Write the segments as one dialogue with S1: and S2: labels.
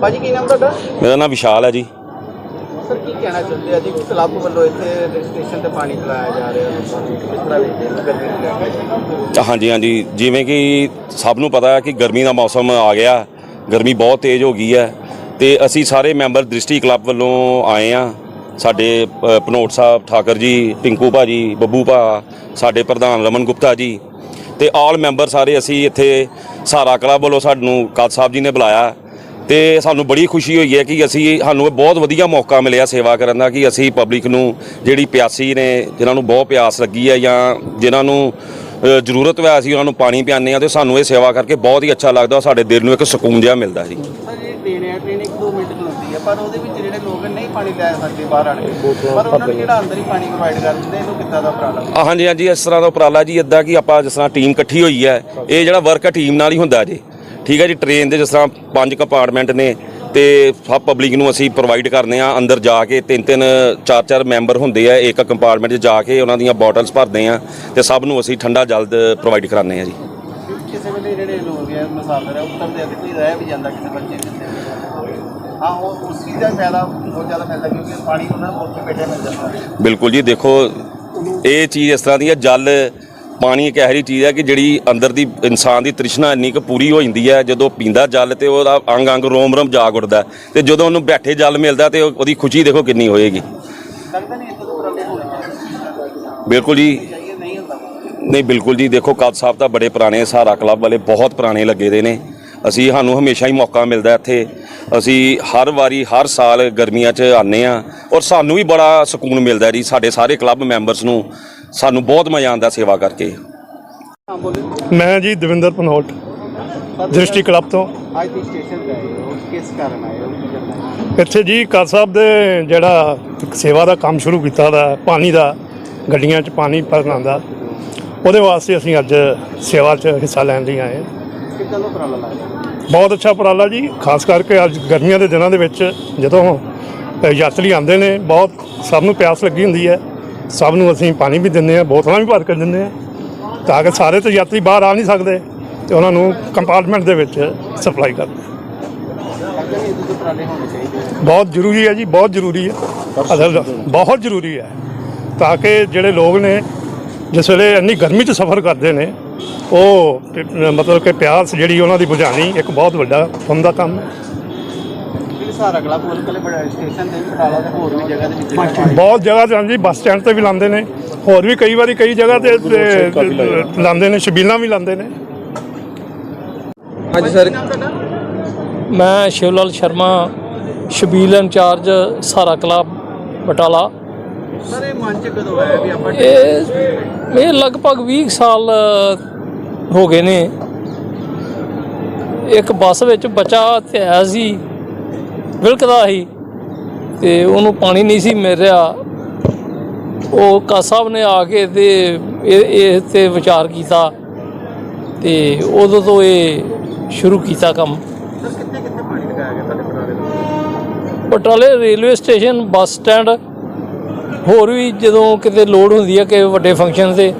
S1: ਭਾਜੀ ਕੀ ਨਾਮ ਤੁਹਾਡਾ?
S2: ਮੇਰਾ ਨਾਮ ਵਿਸ਼ਾਲ ਹੈ ਜੀ।
S1: ਸਰ ਕੀ ਕਹਿਣਾ ਚਾਹੁੰਦੇ ਆ? ਜੀ ਕਲੱਬ ਵੱਲੋਂ ਇੱਥੇ ਸਟੇਸ਼ਨ ਤੇ ਪਾਣੀ ਪਿਲਾਇਆ ਜਾ ਰਿਹਾ ਹੈ। ਕਿਸ ਤਰ੍ਹਾਂ ਵੇਖਦੇ ਹੋ ਗਰਮੀ
S2: ਹਾਂਜੀ ਹਾਂਜੀ। ਜਿਵੇਂ ਕਿ ਸਭ ਨੂੰ ਪਤਾ ਹੈ ਕਿ ਗਰਮੀ ਦਾ ਮੌਸਮ ਆ ਗਿਆ। ਗਰਮੀ ਬਹੁਤ ਤੇਜ਼ ਹੋ ਗਈ ਹੈ। ਤੇ ਅਸੀਂ ਸਾਰੇ ਮੈਂਬਰ ਦ੍ਰਿਸ਼ਟੀ ਕਲੱਬ ਵੱਲੋਂ ਆਏ ਆ ਸਾਡੇ ਅ, ਭਨੋਟ ਸਾਹਿਬ ਠਾਕਰ ਜੀ ਪਿੰਕੂ ਭਾਜੀ ਬੱਬੂ ਭਾ ਸਾਡੇ ਪ੍ਰਧਾਨ ਰਮਨ ਗੁਪਤਾ ਜੀ ਤੇ ਆਲ ਮੈਂਬਰ ਸਾਰੇ ਅਸੀਂ ਇੱਥੇ ਸਾਰਾ ਕਲੱਬ ਵੱਲੋਂ ਸਾਨੂੰ ਕਾਦ ਸਾਹਿਬ ਜੀ ਨੇ ਬੁਲਾਇਆ। ਤੇ ਸਾਨੂੰ ਬੜੀ ਖੁਸ਼ੀ ਹੋਈ ਹੈ ਕਿ ਅਸੀਂ ਸਾਨੂੰ ਇਹ ਬਹੁਤ ਵਧੀਆ ਮੌਕਾ ਮਿਲਿਆ ਸੇਵਾ ਕਰਨ ਦਾ ਕਿ ਅਸੀਂ ਪਬਲਿਕ ਨੂੰ ਜਿਹੜੀ ਪਿਆਸੀ ਨੇ ਜਿਨ੍ਹਾਂ ਨੂੰ ਬਹੁਤ ਪਿਆਸ ਲੱਗੀ ਹੈ ਜਾਂ ਜਿਨ੍ਹਾਂ ਨੂੰ ਜ਼ਰੂਰਤ ਹੈ ਅਸੀਂ ਉਹਨਾਂ ਨੂੰ ਪਾਣੀ ਪਿਆਉਂਦੇ ਆ ਤੇ ਸਾਨੂੰ ਇਹ ਸੇਵਾ ਕਰਕੇ ਬਹੁਤ ਹੀ ਅੱਛਾ ਲੱਗਦਾ ਸਾਡੇ ਦਿਲ ਨੂੰ ਇੱਕ ਸਕੂਨ ਜਿਹਾ ਮਿਲਦਾ ਜੀ।
S1: ਸਰ ਜੀ ਟ੍ਰੇਨ ਹੈ ਟ੍ਰੇਨ ਇੱਕ ਦੋ ਮਿੰਟ ਖਲੋਤੀ ਹੈ ਪਰ ਉਹਦੇ ਵਿੱਚ ਜਿਹੜੇ ਲੋਕ ਨਹੀਂ ਪਾਣੀ ਲੈ ਸਕਦੇ ਬਾਹਰ ਆਣ ਕੇ ਪਰ ਉਹਨਾਂ ਨੂੰ ਜਿਹੜਾ ਅੰਦਰ ਹੀ ਪਾਣੀ ਪ੍ਰੋਵਾਈਡ ਕਰ ਦਿੰਦੇ ਇਹਨੂੰ ਕਿੱਦਾਂ ਦਾ ਉਪਰਾਲਾ?
S2: ਆ, ਹਾਂਜੀ ਹਾਂਜੀ ਇਸ ਤਰ੍ਹਾਂ ਦਾ ਉਪਰਾਲਾ ਜੀ ਇਦਾਂ ਕਿ ਆਪਾਂ ਜਿਸ ਤਰ੍ਹਾਂ ਟੀਮ ਇਕੱਠੀ ਹੋਈ ਹੈ ਇਹ ਜਿਹੜਾ ਵਰਕ ਹੈ ਟੀਮ ਨਾਲ ਹੀ ਹੁੰਦਾ ਜੀ। ਠੀਕ ਹੈ ਜੀ ਟ੍ਰੇਨ ਦੇ ਜਿਸ ਤਰ੍ਹਾਂ ਪੰਜ ਕੰਪਾਰਟਮੈਂਟ ਨੇ ਤੇ ਸਭ ਪਬਲਿਕ ਨੂੰ ਅਸੀਂ ਪ੍ਰੋਵਾਈਡ ਕਰਨੇ ਆ ਅੰਦਰ ਜਾ ਕੇ ਤਿੰਨ ਤਿੰਨ ਚਾਰ ਚਾਰ ਮੈਂਬਰ ਹੁੰਦੇ ਆ ਇੱਕ ਕੰਪਾਰਟਮੈਂਟ 'ਚ ਜਾ ਕੇ ਉਹਨਾਂ ਦੀਆਂ ਬੋਟਲਸ ਭਰਦੇ ਆ ਤੇ ਸਭ ਨੂੰ ਅਸੀਂ ਠੰਡਾ ਜਲ ਪ੍ਰੋਵਾਈਡ ਕਰਾਉਂਦੇ ਆ ਜੀ।
S1: ਕਿਸੇ ਵੇਲੇ ਜਿਹੜੇ ਲੋਕ ਹੈ ਮੁਸਾਫਰ ਹੈ ਉੱਤਰਦੇ ਆ ਤੇ ਕੋਈ ਰਹਿ ਵੀ ਜਾਂਦਾ ਕਿਸੇ ਬੱਚੇ ਕਿਸੇ ਹਾਂ ਉਹ ਉਸ ਚੀਜ਼ ਦਾ ਫਾਇਦਾ ਬਹੁਤ ਜ਼ਿਆਦਾ ਫਾਇਦਾ ਕਿਉਂਕਿ ਪਾਣੀ ਉਹਨਾਂ ਨੂੰ ਉੱਥੇ ਬੈਠੇ ਮਿਲ ਜਾਂਦਾ।
S2: ਬਿਲਕੁਲ ਜੀ ਦੇਖੋ ਇਹ ਚੀਜ਼ ਇਸ ਤਰ੍ਹਾਂ ਦੀ ਹੈ ਜਲ ਪਾਣੀ ਇੱਕ ਜਿਹੀ ਚੀਜ਼ ਹੈ ਕਿ ਜਿਹੜੀ ਅੰਦਰ ਦੀ ਇਨਸਾਨ ਦੀ ਤ੍ਰਿਸ਼ਨਾ ਇੰਨੀ ਕੁ ਪੂਰੀ ਹੋ ਜਾਂਦੀ ਹੈ ਜਦੋਂ ਪੀਂਦਾ ਜਲ ਤੇ ਉਹਦਾ ਅੰਗ ਅੰਗ ਰੋਮ ਰੋਮ ਜਾਗ ਉੱਠਦਾ। ਤੇ ਜਦੋਂ ਉਹਨੂੰ ਬੈਠੇ ਜਲ ਮਿਲਦਾ ਤੇ ਉਹ- ਉਹਦੀ ਖੁਸ਼ੀ ਦੇਖੋ ਕਿੰਨੀ ਹੋਏਗੀ। ਬਿਲਕੁਲ ਜੀ।
S1: ਨਹੀਂ
S2: ਬਿਲਕੁਲ ਜੀ ਦੇਖੋ ਕਾਦ ਸਾਹਿਬ ਤਾਂ ਬੜੇ ਪੁਰਾਣੇ ਸਹਾਰਾ ਕਲੱਬ ਵਾਲੇ ਬਹੁਤ ਪੁਰਾਣੇ ਲੱਗੇ ਦੇ ਨੇ। ਅਸੀਂ ਸਾਨੂੰ ਹਮੇਸ਼ਾ ਹੀ ਮੌਕਾ ਮਿਲਦਾ ਇੱਥੇ। ਅਸੀਂ ਹਰ ਵਾਰੀ ਹਰ ਸਾਲ ਗਰਮੀਆਂ 'ਚ ਆਨੇ ਆ ਔਰ ਸਾਨੂੰ ਵੀ ਬੜਾ ਸਕੂਨ ਮਿਲਦਾ ਜੀ ਸਾਡੇ ਸਾਰੇ ਕਲੱਬ ਮੈਂਬਰਸ ਨੂੰ। ਸਾਨੂੰ ਬਹੁਤ ਮਜ਼ਾ ਆਉਂਦਾ ਸੇਵਾ ਕਰਕੇ।
S3: ਮੈਂ ਜੀ ਦਵਿੰਦਰ ਪਨੋਟ ਦ੍ਰਿਸ਼ਟੀ ਕਲੱਬ ਤੋਂ।
S1: ਅੱਜ ਦੀ ਸਟੇਸ਼ਨ ਤੇ ਆਏ ਹੋ ਕਿਸ ਕਾਰਨ ਆਏ ਹੋ? ਕੀ ਕਰਨਾ ਹੈ?
S3: ਇੱਥੇ ਜੀ ਕਾਦ ਸਾਹਿਬ ਦੇ ਜਿਹੜਾ ਸੇਵਾ ਦਾ ਕੰਮ ਸ਼ੁਰੂ ਕੀਤਾ ਦਾ ਪਾਣੀ ਦਾ ਗੱਡੀਆਂ 'ਚ ਪਾਣੀ ਭਰਨ ਆਉਂਦਾ ਉਹਦੇ ਵਾਸਤੇ ਅਸੀਂ ਅੱਜ ਸੇਵਾ 'ਚ ਹਿੱਸਾ ਲੈਣ ਲਈ ਆਏ ਹਾਂ।
S1: ਕਿੱਦਾਂ ਦਾ ਉਪਰਾਲਾ ਲੱਗਦਾ
S3: ਬਹੁਤ ਅੱਛਾ ਉਪਰਾਲਾ ਜੀ ਖਾਸ ਕਰਕੇ ਅੱਜ ਗਰਮੀਆਂ ਦੇ ਦਿਨਾਂ ਦੇ ਵਿੱਚ ਜਦੋਂ ਅ, ਯਾਤਰੀ ਆਉਂਦੇ ਨੇ ਬਹੁਤ ਸਭ ਨੂੰ ਪਿਆਸ ਲੱਗੀ ਹੁੰਦੀ ਹੈ। ਸਭ ਨੂੰ ਅਸੀਂ ਪਾਣੀ ਵੀ ਦਿੰਦੇ ਹਾਂ, ਬੋਤਲਾਂ ਵੀ ਭਰ ਕੇ ਦਿੰਦੇ ਹਾਂ, ਤਾਂ ਕਿ ਸਾਰੇ ਤਾਂ ਯਾਤਰੀ ਬਾਹਰ ਆ ਨਹੀਂ ਸਕਦੇ ਤੇ ਉਹਨਾਂ ਨੂੰ ਕੰਪਾਰਟਮੈਂਟ ਦੇ ਵਿੱਚ ਸਪਲਾਈ ਕਰਦੇ ਹਾਂ। ਬਹੁਤ ਜ਼ਰੂਰੀ ਹੈ ਜੀ, ਬਹੁਤ ਜ਼ਰੂਰੀ ਹੈ ਅਸਲ ਬਹੁਤ ਜ਼ਰੂਰੀ ਹੈ, ਤਾਂ ਕਿ ਜਿਹੜੇ ਲੋਕ ਨੇ, ਜਿਸ ਵੇਲੇ ਇੰਨੀ ਗਰਮੀ 'ਚ ਸਫ਼ਰ ਕਰਦੇ ਨੇ, ਉਹ ਪ- ਮਤਲਬ ਕਿ ਪਿਆਸ ਜਿਹੜੀ ਉਹਨਾਂ ਦੀ ਬੁਝਾਣੀ ਇੱਕ ਬਹੁਤ ਵੱਡਾ ਕੰਮ ਦਾ ਕੰਮ ਹੈ
S1: ਇਹ ਸਾਰਾ ਕਲੱਬ ਵੱਲ ਕੱਲੇ ਬੜਾ ਸਟੇਸ਼ਨ ਤੇ ਵੀ ਉਪਰਾਲਾ ਤੇ ਹੋਰ ਵੀ ਜਗ੍ਹਾ ਦੇ ਵਿੱਚ ਪਾਣੀ
S3: ਬਹੁਤ ਜਗ੍ਹਾ ਤੇ ਹਾਂਜੀ ਬੱਸ ਸਟੈਂਡ ਤੇ ਵੀ ਲਾਉਂਦੇ ਨੇ। ਹੋਰ ਵੀ ਕਈ ਵਾਰੀ ਕਈ ਜਗ੍ਹਾ ਤੇ ਲਾਉਂਦੇ ਨੇ ਛਬੀਲਾਂ ਵੀ ਲਾਉਂਦੇ ਨੇ।
S1: ਹਾਂਜੀ ਸਰ
S4: ਮੈਂ ਸ਼ਿਵਲਾਲ ਸ਼ਰਮਾ ਸ਼ਬੀਲ ਇੰਚਾਰਜ ਸਾਰਾ ਕਲੱਬ ਬਟਾਲਾ।
S1: ਸਰ ਇਹ ਮਨ ਚ ਕਦੋਂ ਆਇਆ ਵੀ ਆਪਾਂ
S4: ਇਹ ਇਹ ਲਗਭਗ 20 ਸਾਲ ਹੋ ਗਏ ਨੇ। ਇੱਕ ਬੱਸ ਵਿੱਚ ਬੱਚਾ ਤੇ ਆਇਆ ਸੀ। ਵਿਲਕਦਾ ਸੀ ਤੇ ਉਹਨੂੰ ਪਾਣੀ ਨਹੀਂ ਸੀ ਮਿਲ ਰਿਹਾ। ਉਹ ਕਾ ਸਾਹਿਬ ਨੇ ਆ ਕੇ ਤੇ ਇਹ ਤੇ ਵਿਚਾਰ ਕੀਤਾ ਤੇ ਉਦੋਂ ਤੋਂ ਇਹ ਸ਼ੁਰੂ ਕੀਤਾ ਕੰਮ।
S1: ਕਿੱਥੇ ਕਿੱਥੇ ਪਾਣੀ ਲਗਾਇਆ ਗਿਆ ਤੁਹਾਡੇ ਉਪਰਾਲੇ ਦੇ
S4: ਬਟਾਲੇ ਰੇਲਵੇ ਸਟੇਸ਼ਨ ਬੱਸ ਸਟੈਂਡ। ਹੋਰ ਵੀ ਜਦੋਂ ਕਿਤੇ ਲੋਡ ਹੁੰਦੀ ਹੈ ਕਿ ਵੱਡੇ ਫੰਕਸ਼ਨ ਤੇ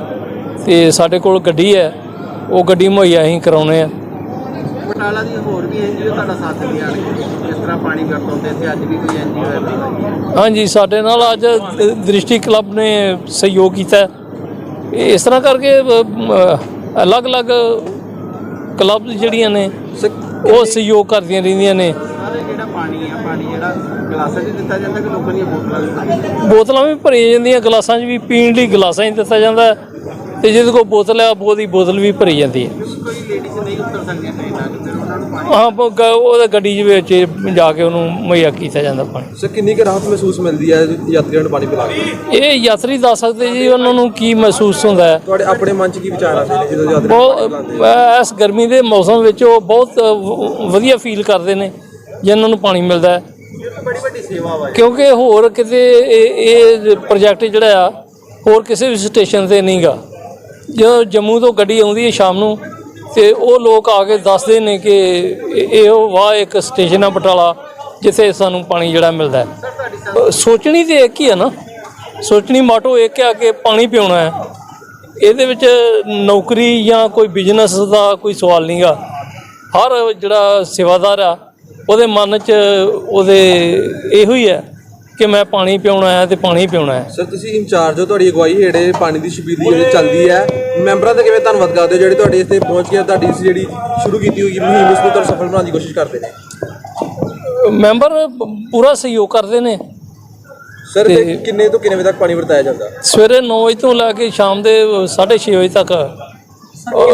S4: ਤੇ ਸਾਡੇ ਕੋਲ ਗੱਡੀ ਹੈ ਉਹ ਗੱਡੀ ਮੁਹੱਈਆ ਅਸੀਂ ਕਰਾਉਨੇ ਆ।
S1: ਬਟਾਲਾ ਦੀ ਹੋਰ ਵੀ ਐਨਜੀਓ ਤੁਹਾਡਾ ਸਾਥ ਦੇ ਆਣਗੇ ਜਿਸ ਤਰ੍ਹਾਂ ਪਾਣੀ ਵਰਤੋਂਦੇ ਤੇ ਅੱਜ ਵੀ ਕੋਈ ਐਨਜੀਓ ਹੈ
S4: ਹਾਂਜੀ ਸਾਡੇ ਨਾਲ ਅੱਜ ਦ੍ਰਿਸ਼ਟੀ ਕਲੱਬ ਨੇ ਸਹਿਯੋਗ ਕੀਤਾ। ਇਸ ਤਰ੍ਹਾਂ ਕਰਕੇ ਅਲੱਗ-ਅਲੱਗ ਕਲੱਬ ਜਿਹੜੀਆਂ ਨੇ ਉਹ ਸਹਿਯੋਗ ਕਰਦੀਆਂ ਰਹਿੰਦੀਆਂ ਨੇ।
S1: ਬੋਤਲਾਂ
S4: ਵੀ ਭਰੀਆਂ ਜਾਂਦੀਆਂ ਗਲਾਸਾਂ 'ਚ ਵੀ ਪੀਣ ਲਈ ਗਲਾਸਾਂ 'ਚ ਦਿੱਤਾ ਜਾਂਦਾ। ਤੇ ਜਿਹਦੇ ਕੋਲ ਬੋਤਲ ਹੈ ਉਹਦੀ ਬੋਤਲ ਵੀ ਭਰੀ ਜਾਂਦੀ ਹੈ।
S1: ਕੋਈ ਲੇਡੀਜ਼ ਨਹੀਂ ਉੱਤਰ ਸਕਦੀਆਂ ਟ੍ਰੇਨਾਂ 'ਚ ਫਿਰ ਉਹਨਾਂ ਨੂੰ ਪਾਣੀ
S4: ਹਾਂ ਬ- ਗ- ਉਹਦੇ ਗੱਡੀ ਦੇ ਵਿੱਚ ਜਾ ਕੇ ਉਹਨੂੰ ਮੁਹੱਈਆ ਕੀਤਾ ਜਾਂਦਾ ਪਾਣੀ।
S5: ਸਰ ਕਿੰਨੀ ਕੁ ਰਾਹਤ ਮਹਿਸੂਸ ਮਿਲਦੀ ਹੈ ਯਾਤਰੀਆਂ ਨੂੰ ਪਾਣੀ ਪਿਲਾ ਕੇ
S4: ਇਹ ਯਾਤਰੀ ਦੱਸ ਸਕਦੇ ਜੀ ਉਹਨਾਂ ਨੂੰ ਕੀ ਮਹਿਸੂਸ ਹੁੰਦਾ ਹੈ।
S5: ਤੁਹਾਡੇ ਆਪਣੇ ਮਨ 'ਚ ਕੀ ਵਿਚਾਰ ਆ ਜਦੋਂ ਯਾਤਰੀ
S4: ਬਹੁਤ ਇਸ ਗਰਮੀ ਦੇ ਮੌਸਮ ਵਿੱਚ ਉਹ ਬਹੁਤ ਵ- ਵਧੀਆ ਫੀਲ ਕਰਦੇ ਨੇ ਜਿਨ੍ਹਾਂ ਨੂੰ ਪਾਣੀ ਮਿਲਦਾ ਹੈ।
S1: ਬੜੀ ਵੱਡੀ ਸੇਵਾ ਵਾ
S4: ਕਿਉਂਕਿ ਹੋਰ ਕਿਤੇ ਇਹ ਇਹ ਪ੍ਰੋਜੈਕਟ ਜਿਹੜਾ ਆ ਹੋਰ ਕਿਸੇ ਵੀ ਸਟੇਸ਼ਨ ਤੇ ਨਹੀਂਗਾ ਜਦੋਂ ਜੰਮੂ ਤੋਂ ਗੱਡੀ ਆਉਂਦੀ ਹੈ ਸ਼ਾਮ ਨੂੰ, ਤੇ ਉਹ ਲੋਕ ਆ ਕੇ ਦੱਸਦੇ ਨੇ ਕਿ ਇਹ ਉਹ ਵਾਹ ਇੱਕ ਸਟੇਸ਼ਨ ਆ ਬਟਾਲਾ, ਜਿੱਥੇ ਸਾਨੂੰ ਪਾਣੀ ਜਿਹੜਾ ਮਿਲਦਾ ਹੈ। ਸੋਚਣੀ ਤੇ ਇੱਕ ਹੀ ਆ ਨਾ। ਸੋਚਣੀ ਮਾਟੋ ਇੱਕ ਆ ਕਿ ਪਾਣੀ ਪਿਉਣਾ ਹੈ। ਇਹਦੇ ਵਿੱਚ ਨੌਕਰੀ ਜਾਂ ਕੋਈ ਬਿਜ਼ਨਸ ਦਾ ਕੋਈ ਸਵਾਲ ਨਹੀਂਗਾ ਹਰ ਜਿਹੜਾ ਸੇਵਾਦਾਰ ਆ, ਉਹਦੇ ਮਨ 'ਚ ਉਹਦੇ ਇਹੋ ਹੀ ਹੈ ਕਿ ਮੈਂ ਪਾਣੀ ਪਿਉਣਾ ਹੈ ਤੇ ਪਾਣੀ ਪਿਉਣਾ ਹੈ।
S5: ਸਰ ਤੁਸੀਂ ਇੰਚਾਰਜ ਹੋ ਤੁਹਾਡੀ ਅਗਵਾਈ ਹੇੜੇ ਪਾਣੀ ਦੀ ਛਬੀਲ ਦੀ ਜਿਹੜੀ ਚੱਲਦੀ ਹੈ। ਮੈਂਬਰਾਂ ਦਾ ਕਿਵੇਂ ਧੰਨਵਾਦ ਕਰਦੇ ਹੋ ਜਿਹੜੇ ਤੁਹਾਡੇ ਇੱਥੇ ਪਹੁੰਚ ਕੇ ਤੁਹਾਡੀ ਇਸ ਜਿਹੜੀ ਸ਼ੁਰੂ ਕੀਤੀ ਹੋਈ ਮੁਹਿੰਮ ਇਸ ਨੂੰ ਤੁਹਾਨੂੰ ਸਫਲ ਬਣਾਉਣ ਦੀ ਕੋਸ਼ਿਸ਼ ਕਰਦੇ ਨੇ?
S4: ਮੈਂਬਰ ਪੂਰਾ ਸਹਿਯੋਗ ਕਰਦੇ ਨੇ।
S5: ਸਰ ਤੇ ਕਿੰਨੇ ਤੋਂ ਕਿੰਨੇ ਵਜੇ ਤੱਕ ਪਾਣੀ ਵਰਤਾਇਆ ਜਾਂਦਾ?
S4: ਸਵੇਰੇ 9 ਵਜੇ ਤੋਂ ਲੈ ਕੇ ਸ਼ਾਮ ਦੇ 6:30 ਵਜੇ ਤੱਕ।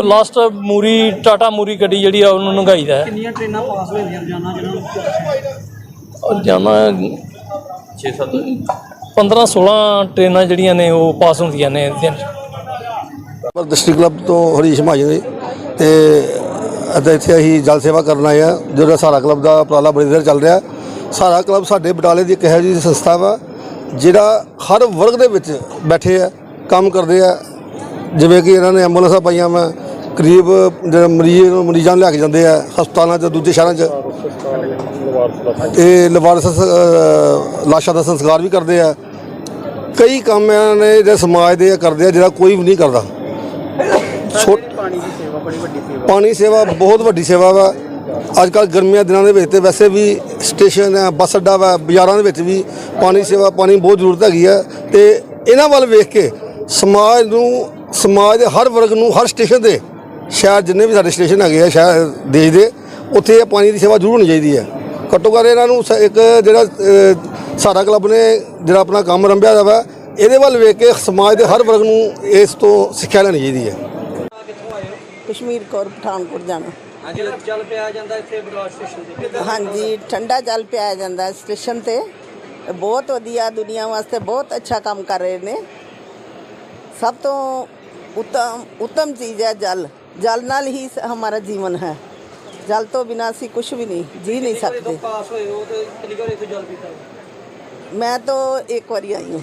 S4: ਲਾਸਟ ਮੂਰੀ ਟਾਟਾ ਮੂਰੀ ਗੱਡੀ ਜਿਹੜੀ ਆ ਉਹਨੂੰ ਲੰਘਾਈਦਾ ਹੈ।
S6: ਕਿੰਨੀਆਂ ਟ੍ਰੇਨਾਂ ਪਾਸ ਹੋ ਜਾਂਦੀਆਂ ਰੋਜ਼ਾਨਾ ਜਿਹਨਾਂ ਨੂੰ
S4: ਔਰ ਜਾਣਾ 6-7 15-16 ਟ੍ਰੇਨਾਂ ਜਿਹੜੀਆਂ ਨੇ ਉਹ ਪਾਸ ਹੁੰਦੀਆਂ ਨੇ ਦਿਨ
S7: ਪਰ ਡਿਸਟ੍ਰਿਕਟ ਕਲੱਬ ਤੋਂ ਹਰੀਸ਼ ਮਹਾਜਨ ਜੀ ਤੇ ਅਤੇ ਇੱਥੇ ਅਸੀਂ ਜਲ ਸੇਵਾ ਕਰਨ ਆਏ ਆ ਜਿਹੜਾ ਸਾਰਾ ਕਲੱਬ ਦਾ ਉਪਰਾਲਾ ਬੜੀ ਦੇਰ ਚੱਲ ਰਿਹਾ। ਸਾਰਾ ਕਲੱਬ ਸਾਡੇ ਬਟਾਲੇ ਦੀ ਇੱਕ ਇਹੋ ਜਿਹੀ ਸੰਸਥਾ ਵਾ ਜਿਹੜਾ ਹਰ ਵਰਗ ਦੇ ਵਿੱਚ ਬੈਠੇ ਆ ਕੰਮ ਕਰਦੇ ਆ। ਜਿਵੇਂ ਕਿ ਇਹਨਾਂ ਨੇ ਐਂਬੂਲੈਂਸਾਂ ਪਾਈਆਂ ਵਾ ਕਰੀਬ ਜਿਹੜੇ ਮਰੀਜ਼ ਨੂੰ ਮਰੀਜ਼ਾਂ ਨੂੰ ਲੈ ਕੇ ਜਾਂਦੇ ਆ, ਹਸਪਤਾਲਾਂ 'ਚ, ਦੂਜੇ ਸ਼ਹਿਰਾਂ 'ਚ। ਤੇ ਲਵਾਰਸ ਲਾਸ਼ਾਂ ਦਾ ਸੰਸਕਾਰ ਵੀ ਕਰਦੇ ਆ। ਕਈ ਕੰਮ ਇਹਨਾਂ ਨੇ ਜਿਹੜੇ ਸਮਾਜ ਦੇ ਕਰਦੇ ਆ, ਜਿਹੜਾ ਕੋਈ ਵੀ ਨਹੀਂ ਕਰਦਾ। ਛੋ-
S1: ਪਾਣੀ ਦੀ ਸੇਵਾ ਬੜੀ ਵੱਡੀ ਸੇਵਾ
S7: ਪਾਣੀ ਸੇਵਾ ਬਹੁਤ ਵੱਡੀ ਸੇਵਾ ਵਾ। ਅੱਜ ਕੱਲ ਗਰਮੀਆਂ ਦਿਨਾਂ ਦੇ ਵਿੱਚ ਤੇ ਵੈਸੇ ਵੀ ਸਟੇਸ਼ਨ ਹੈ ਬੱਸ ਅੱਡਾ ਵਾ, ਬਾਜ਼ਾਰਾਂ ਦੇ ਵਿੱਚ ਵੀ ਪਾਣੀ ਸੇਵਾ, ਪਾਣੀ ਬਹੁਤ ਜ਼ਰੂਰਤ ਹੈਗੀ ਆ। ਤੇ ਇਹਨਾਂ ਵੱਲ ਵੇਖ ਕੇ ਸਮਾਜ ਨੂੰ, ਸਮਾਜ ਦੇ ਹਰ ਵਰਗ ਨੂੰ, ਹਰ ਸਟੇਸ਼ਨ ਦੇ ਸ਼ਹਿਰ ਜਿੰਨੇ ਵੀ ਸਾਡੇ ਸਟੇਸ਼ਨ ਹੈਗੇ ਆ ਸ਼ਹਿਰ ਦੇਸ਼ ਦੇ ਉੱਥੇ ਇਹ ਪਾਣੀ ਦੀ ਸੇਵਾ ਜ਼ਰੂਰ ਹੋਣੀ ਚਾਹੀਦੀ ਹੈ। ਘੱਟੋ ਘੱਟ ਇਹਨਾਂ ਨੂੰ ਸ- ਇੱਕ ਜਿਹੜਾ ਅ, ਸਾਰਾ ਕਲੱਬ ਨੇ ਜਿਹੜਾ ਆਪਣਾ ਕੰਮ ਰੰਭਿਆ ਦਾ ਵਾ ਇਹਦੇ ਵੱਲ ਵੇਖ ਕੇ ਸਮਾਜ ਦੇ ਹਰ ਵਰਗ ਨੂੰ ਇਸ ਤੋਂ ਸਿੱਖਿਆ ਲੈਣੀ ਚਾਹੀਦੀ ਹੈ।
S8: ਕਸ਼ਮੀਰ ਕੌਰ ਪਠਾਨਕੋਟ ਜਾਣਾ।
S6: ਹਾਂਜੀ ਚੱਲ ਪਿਆ ਜਾਂਦਾ ਇੱਥੇ ਬਰੋਡ ਸਟੇਸ਼ਨ ਤੇ।
S8: ਹਾਂਜੀ ਠੰਡਾ ਜਲ ਪਿਆਇਆ ਜਾਂਦਾ ਹੈ ਸਟੇਸ਼ਨ ਤੇ। ਇਹ ਬਹੁਤ ਵਧੀਆ ਦੁਨੀਆ ਵਾਸਤੇ ਬਹੁਤ ਅੱਛਾ ਕੰਮ ਕਰ ਰਹੇ ਨੇ। ਸਭ ਤੋਂ ਉੱਤਮ ਉੱਤਮ ਚੀਜ਼ ਹੈ ਜਲ। ਜਲ ਨਾਲ ਹੀ ਹਮਾਰਾ ਜੀਵਨ ਹੈ। ਜਲ ਤੋਂ ਬਿਨਾਂ ਅਸੀਂ ਕੁਝ ਵੀ ਨਹੀਂ ਜੀ ਨਹੀਂ ਸਕਦੇ।
S6: ਪਾਸ ਹੋਏ ਹੋ ਤੇ ਕਿੰਨੀ ਵਾਰ ਇੱਥੇ ਜਲ ਪੀਤਾ?
S8: ਮੈਂ ਤਾਂ ਇੱਕ ਵਾਰੀ ਆਈ ਹਾਂ।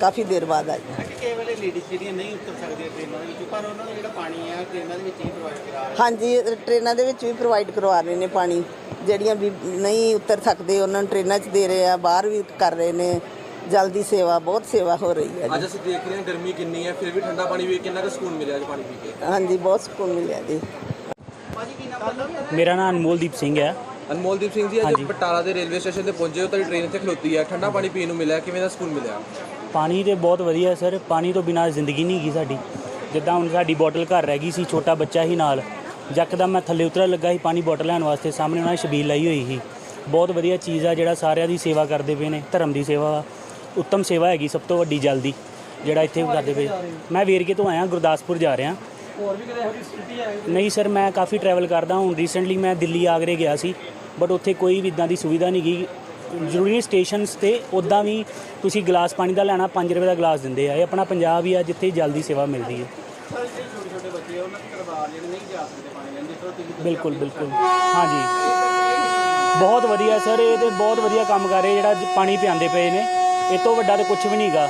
S8: ਕਾਫੀ ਦੇਰ ਬਾਅਦ ਆਈ ਹਾਂ।
S1: ਕਿ ਕਈ ਵੇਲੇ ਲੇਡੀਜ਼ ਜਿਹੜੀਆਂ ਨਹੀਂ ਉਤਰ ਸਕਦੀਆਂ ਟ੍ਰੇਨਾਂ ਦੇ ਵਿੱਚ ਪਰ ਉਹਨਾਂ ਨੂੰ ਜਿਹੜਾ ਪਾਣੀ ਆ ਟ੍ਰੇਨਾਂ ਦੇ ਵਿੱਚ ਹੀ ਪ੍ਰੋਵਾਈਡ ਕਰਾ ਰਹੇ
S8: ਹਾਂਜੀ ਟ੍ਰੇਨਾਂ ਦੇ ਵਿੱਚ ਵੀ ਪ੍ਰੋਵਾਈਡ ਕਰਵਾ ਰਹੇ ਨੇ ਪਾਣੀ। ਜਿਹੜੀਆਂ ਵੀ ਨਹੀਂ ਉਤਰ ਸਕਦੇ ਉਹਨਾਂ ਨੂੰ ਟ੍ਰੇਨਾਂ 'ਚ ਦੇ ਰਹੇ ਆ ਬਾਹਰ ਵੀ ਕਰ ਰਹੇ ਨੇ। ਜਲ ਦੀ ਸੇਵਾ ਬਹੁਤ ਸੇਵਾ ਹੋ ਰਹੀ ਹੈ
S5: ਅੱਜ ਅਸੀਂ ਦੇਖ ਰਹੇ ਹਾਂ ਗਰਮੀ ਕਿੰਨੀ ਹੈ ਫਿਰ ਵੀ ਠੰਡਾ ਪਾਣੀ ਵੀ ਕਿੰਨਾ ਕੁ ਸਕੂਨ ਮਿਲਿਆ ਅੱਜ ਪਾਣੀ ਪੀ ਕੇ?
S8: ਹਾਂਜੀ ਬਹੁਤ ਸਕੂਨ ਮਿਲਿਆ ਜੀ।
S9: ਮੇਰਾ ਨਾਮ ਅਨਮੋਲਦੀਪ ਸਿੰਘ ਹੈ।
S5: ਅਨਮੋਲਦੀਪ ਸਿੰਘ ਜੀ ਅੱਜ ਬਟਾਲਾ ਦੇ ਰੇਲਵੇ ਸਟੇਸ਼ਨ ਤੇ ਪਹੁੰਚੇ ਹੋ ਤੁਹਾਡੀ ਟ੍ਰੇਨ ਇੱਥੇ ਖਲੋਤੀ ਹੈ। ਠੰਡਾ ਪਾਣੀ ਪੀਣ ਨੂੰ ਮਿਲਿਆ ਕਿਵੇਂ ਦਾ ਸਕੂਨ ਮਿਲਿਆ?
S9: ਪਾਣੀ ਤੇ ਬਹੁਤ ਵਧੀਆ ਸਰ ਪਾਣੀ ਤੋਂ ਬਿਨਾਂ ਜ਼ਿੰਦਗੀ ਨਹੀਂ ਹੈਗੀ ਸਾਡੀ। ਜਿੱਦਾਂ ਹੁਣ ਸਾਡੀ ਬੋਟਲ ਘਰ ਰਹਿ ਗਈ ਸੀ ਛੋਟਾ ਬੱਚਾ ਹੀ ਨਾਲ। ਯਕਦਮ ਮੈਂ ਥੱਲੇ ਉਤਰਨ ਲੱਗਾ ਸੀ ਪਾਣੀ ਬੋਟਲ ਲੈਣ ਵਾਸਤੇ। ਸਾਹਮਣੇ ਉਹਨਾਂ ਨੇ ਛਬੀਲ ਲਾਈ ਹੋਈ ਸੀ। ਬਹੁਤ ਵਧੀਆ ਚੀਜ਼ ਆ ਜਿਹੜਾ ਸਾਰਿਆਂ ਦੀ ਸੇਵਾ ਕਰਦੇ ਪਏ ਨੇ ਧਰਮ ਦੀ ਸੇਵਾ ਵਾ। ਉੱਤਮ ਸੇਵਾ ਹੈਗੀ ਸਭ ਤੋਂ ਵੱਡੀ ਜਲਦੀ ਜਿਹੜਾ ਇੱਥੇ ਕਰਦੇ ਪਏ। ਮੈਂ ਵੇਰਕੇ ਤੋਂ ਆਇਆ ਗੁਰਦਾਸਪੁਰ ਜਾ ਰਿਹਾ।
S6: ਹੋਰ ਵੀ ਕਿਤੇ ਇਹੋ ਜਿਹੀ ਸਥਿਤੀ ਹੈ?
S9: ਨਹੀਂ ਸਰ ਮੈਂ ਕਾਫੀ ਟਰੈਵਲ ਕਰਦਾ ਹੁਣ ਰੀਸੈਂਟਲੀ ਮੈਂ ਦਿੱਲੀ ਆਗਰੇ ਗਿਆ ਸੀ ਬਟ ਉੱਥੇ ਕੋਈ ਵੀ ਇਦਾਂ ਦੀ ਸੁਵਿਧਾ ਨਹੀਂ ਗਈ। ਜ਼ਰੂਰੀ ਸਟੇਸ਼ਨਸ ਤੇ ਉਦਾਂ ਵੀ ਤੁਸੀਂ ਗਲਾਸ ਪਾਣੀ ਦਾ ਲੈਣਾ 5 ਰੁਪਏ ਦਾ ਗਲਾਸ ਦਿੰਦੇ ਆ। ਇਹ ਆਪਣਾ ਪੰਜਾਬ ਹੀ ਆ ਜਿੱਥੇ ਜਲਦੀ ਸੇਵਾ ਮਿਲਦੀ ਹੈ। ਬਿਲਕੁਲ ਬਿਲਕੁਲ। ਹਾਂਜੀ। ਬਹੁਤ ਵਧੀਆ ਸਰ ਇਹ ਤੇ ਬਹੁਤ ਵਧੀਆ ਕੰਮ ਕਰ ਰਹੇ ਜਿਹੜਾ ਪਾਣੀ ਪਿਆਉਂਦੇ ਪਏ ਨੇ। ਇਹ ਤੋਂ ਵੱਡਾ ਤਾਂ ਕੁਝ ਵੀ ਨਹੀਂਗਾ